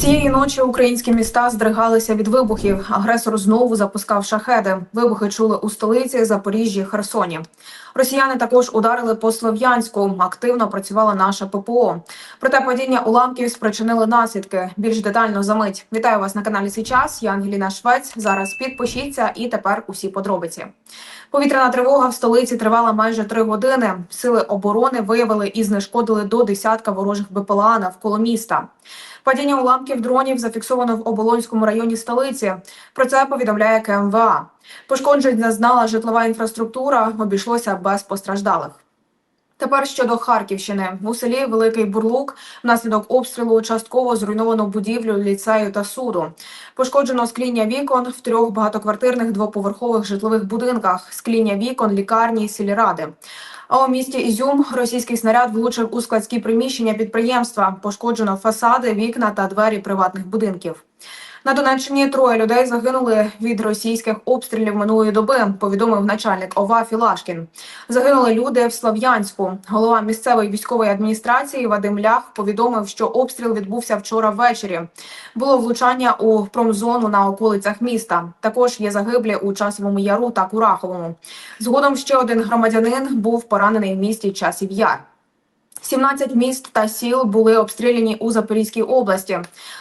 Цієї ночі українські міста здригалися від вибухів. Агресор знову запускав шахеди. Вибухи чули у столиці, Запоріжжі, Херсоні. Росіяни також ударили по Слов'янську. Активно працювала наша ППО. Проте падіння уламків спричинили наслідки. Більш детально за мить. Вітаю вас на каналі «Сій час». Я Ангеліна Швець. Зараз підпишіться і тепер усі подробиці. Повітряна тривога в столиці тривала майже три години. Сили оборони виявили і знешкодили до десятка ворожих БПЛА навколо міста. Падіння уламків дронів зафіксовано в Оболонському районі столиці. Про це повідомляє КМВА. Пошкоджень зазнала житлова інфраструктура, обійшлося без постраждалих. Тепер щодо Харківщини у селі Великий Бурлук внаслідок обстрілу частково зруйновано будівлю ліцею та суду. Пошкоджено скління вікон в трьох багатоквартирних двоповерхових житлових будинках, скління вікон, лікарні, сільради. А у місті Ізюм російський снаряд влучив у складські приміщення підприємства. Пошкоджено фасади, вікна та двері приватних будинків. На Донеччині троє людей загинули від російських обстрілів минулої доби. Повідомив начальник ОВА Філашкін. Загинули люди в Слов'янську. Голова місцевої військової адміністрації Вадим Лях повідомив, що обстріл відбувся вчора ввечері. Було влучання у промзону на околицях міста. Також є загиблі у часовому яру та Кураховому. Згодом ще один громадянин був поранений в місті Часів Яр. 17 міст та сіл були обстріляні у Запорізькій області.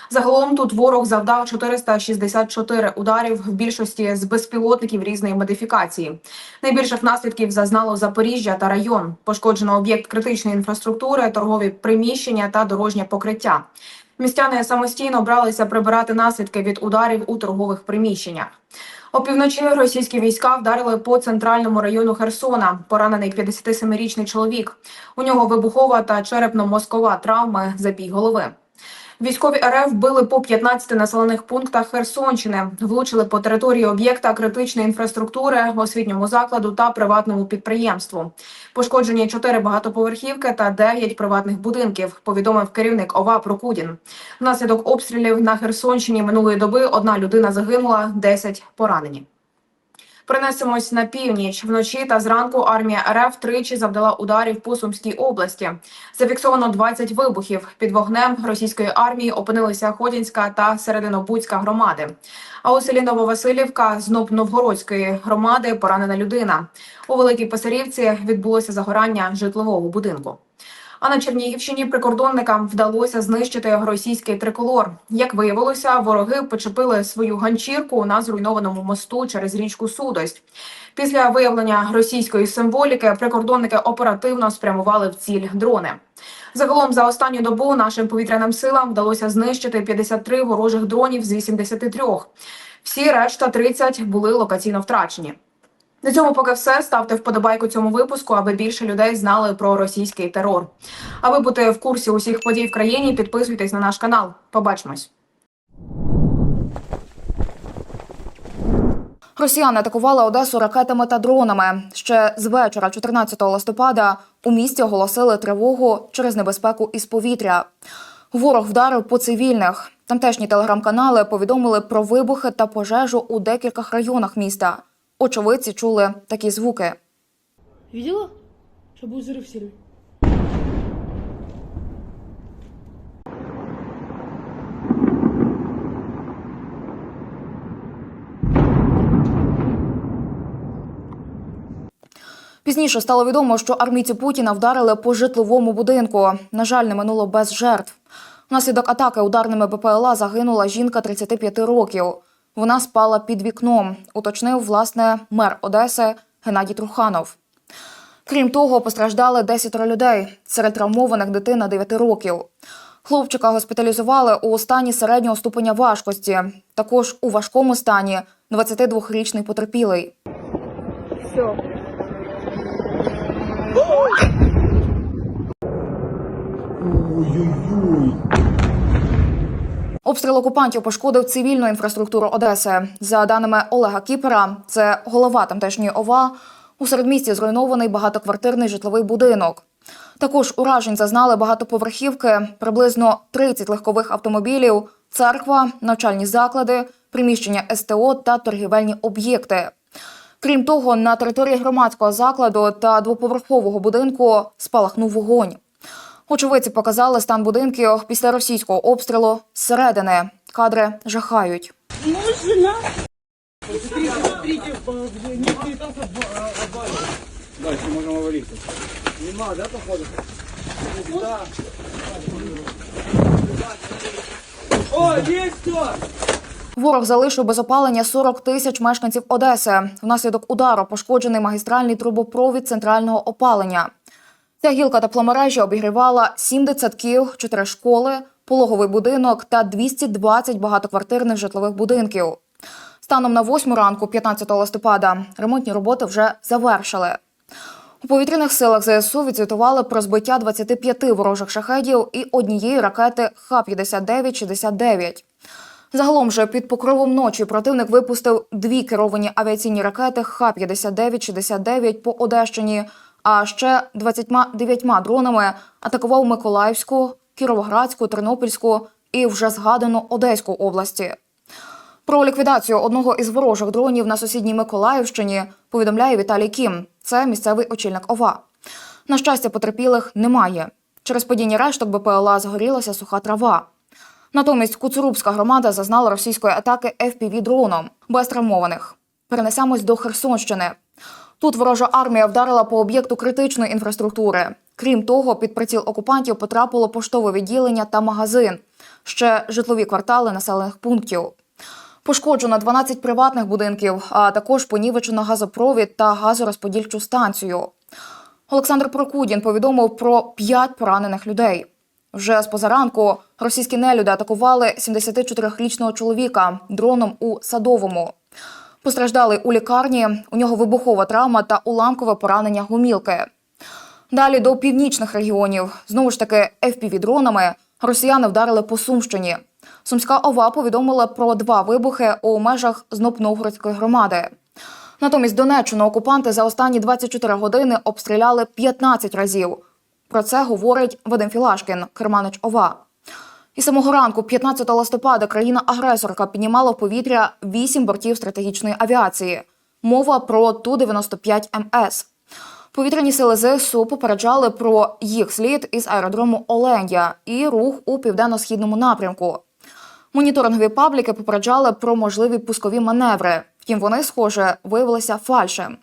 Загалом тут ворог завдав 464 ударів, в більшості з безпілотників різної модифікації. Найбільших наслідків зазнало Запоріжжя та район. Пошкоджено об'єкт критичної інфраструктури, торгові приміщення та дорожнє покриття. Містяни самостійно бралися прибирати наслідки від ударів у торгових приміщеннях. Опівночі російські війська вдарили по центральному району Херсона. Поранений 57-річний чоловік. У нього вибухова та черепно-мозкова травми, забій голови. Військові РФ били по 15 населених пунктах Херсонщини, влучили по території об'єкта критичної інфраструктури, освітньому закладу та приватному підприємству. Пошкоджені 4 багатоповерхівки та 9 приватних будинків. Повідомив керівник ОВА Прокудін. Внаслідок обстрілів на Херсонщині минулої доби одна людина загинула, 10 поранені. Перенесемось на північ. Вночі та зранку армія РФ тричі завдала ударів по Сумській області. Зафіксовано 20 вибухів. Під вогнем російської армії опинилися Ходінська та Серединобудська громади. А у селі Нововасилівка з Новгородської громади поранена людина. У Великій Писарівці відбулося загорання житлового будинку. А на Чернігівщині прикордонникам вдалося знищити російський триколор. Як виявилося, вороги почепили свою ганчірку на зруйнованому мосту через річку Судость. Після виявлення російської символіки прикордонники оперативно спрямували в ціль дрони. Загалом за останню добу нашим повітряним силам вдалося знищити 53 ворожих дронів з 83. Всі решта 30 були локаційно втрачені. На цьому поки все. Ставте вподобайку цьому випуску, аби більше людей знали про російський терор. Аби бути в курсі усіх подій в країні, підписуйтесь на наш канал. Побачимось. Росіяни атакували Одесу ракетами та дронами. Ще з вечора, 14 листопада, у місті оголосили тривогу через небезпеку із повітря. Ворог вдарив по цивільних. Тамтешні телеграм-канали повідомили про вибухи та пожежу у декількох районах міста. Очевидці чули такі звуки. Видела? Что был взрыв сильный. Пізніше стало відомо, що армійці Путіна вдарили по житловому будинку. На жаль, не минуло без жертв. Внаслідок атаки ударними БПЛА загинула жінка 35 років. Вона спала під вікном, уточнив власне мер Одеси Геннадій Труханов. Крім того, постраждали 10 людей. Серед травмованих дитина 9 років. Хлопчика госпіталізували у стані середнього ступеня важкості. Також у важкому стані 22-річний потерпілий. Все. Обстріл окупантів пошкодив цивільну інфраструктуру Одеси. За даними Олега Кіпера, це голова тамтешньої ОВА. У середмісті зруйнований багатоквартирний житловий будинок. Також уражень зазнали багатоповерхівки, приблизно 30 легкових автомобілів, церква, навчальні заклади, приміщення СТО та торгівельні об'єкти. Крім того, на території громадського закладу та двоповерхового будинку спалахнув вогонь. Очевидці показали стан будинків після російського обстрілу зсередини. Кадри жахають. Дальше можем говорить. Нема, да, походу? О, есть кто? Ворог залишив без опалення 40 тисяч мешканців Одеси. Внаслідок удару пошкоджений магістральний трубопровід центрального опалення. Ця гілка тепломережі обігрівала 7 дитсадків, 4 школи, пологовий будинок та 220 багатоквартирних житлових будинків. Станом на 8 ранку, 15 листопада, ремонтні роботи вже завершили. У повітряних силах ЗСУ відзвітували про збиття 25 ворожих шахедів і однієї ракети Х-59-69. Загалом же під покровом ночі противник випустив дві керовані авіаційні ракети Х-59-69 по Одещині, а ще 29 дронами атакував Миколаївську, Кіровоградську, Тернопільську і вже згадану Одеську області. Про ліквідацію одного із ворожих дронів на сусідній Миколаївщині повідомляє Віталій Кім. Це місцевий очільник ОВА. На щастя, потерпілих немає. Через падіння решток БПЛА згорілася суха трава. Натомість Куцурубська громада зазнала російської атаки fpv дроном без травмованих. Перенесемось до Херсонщини. Тут ворожа армія вдарила по об'єкту критичної інфраструктури. Крім того, під приціл окупантів потрапило поштове відділення та магазин, ще житлові квартали населених пунктів. Пошкоджено 12 приватних будинків, а також понівечено газопровід та газорозподільчу станцію. Олександр Прокудін повідомив про 5 поранених людей. Вже з позаранку російські нелюди атакували 74-річного чоловіка дроном у Садовому. Постраждали у лікарні, у нього вибухова травма та уламкове поранення гумілки. Далі до північних регіонів. Знову ж таки, FPV-дронами росіяни вдарили по Сумщині. Сумська ОВА повідомила про два вибухи у межах Знопновгородської громади. Натомість Донеччину окупанти за останні 24 години обстріляли 15 разів. Про це говорить Вадим Філашкін, керманич ОВА. І самого ранку, 15 листопада, країна-агресорка піднімала в повітря 8 бортів стратегічної авіації. Мова про Ту-95МС. Повітряні сили ЗСУ попереджали про їх слід із аеродрому Оленя і рух у південно-східному напрямку. Моніторингові пабліки попереджали про можливі пускові маневри. Втім, вони, схоже, виявилися фальшем.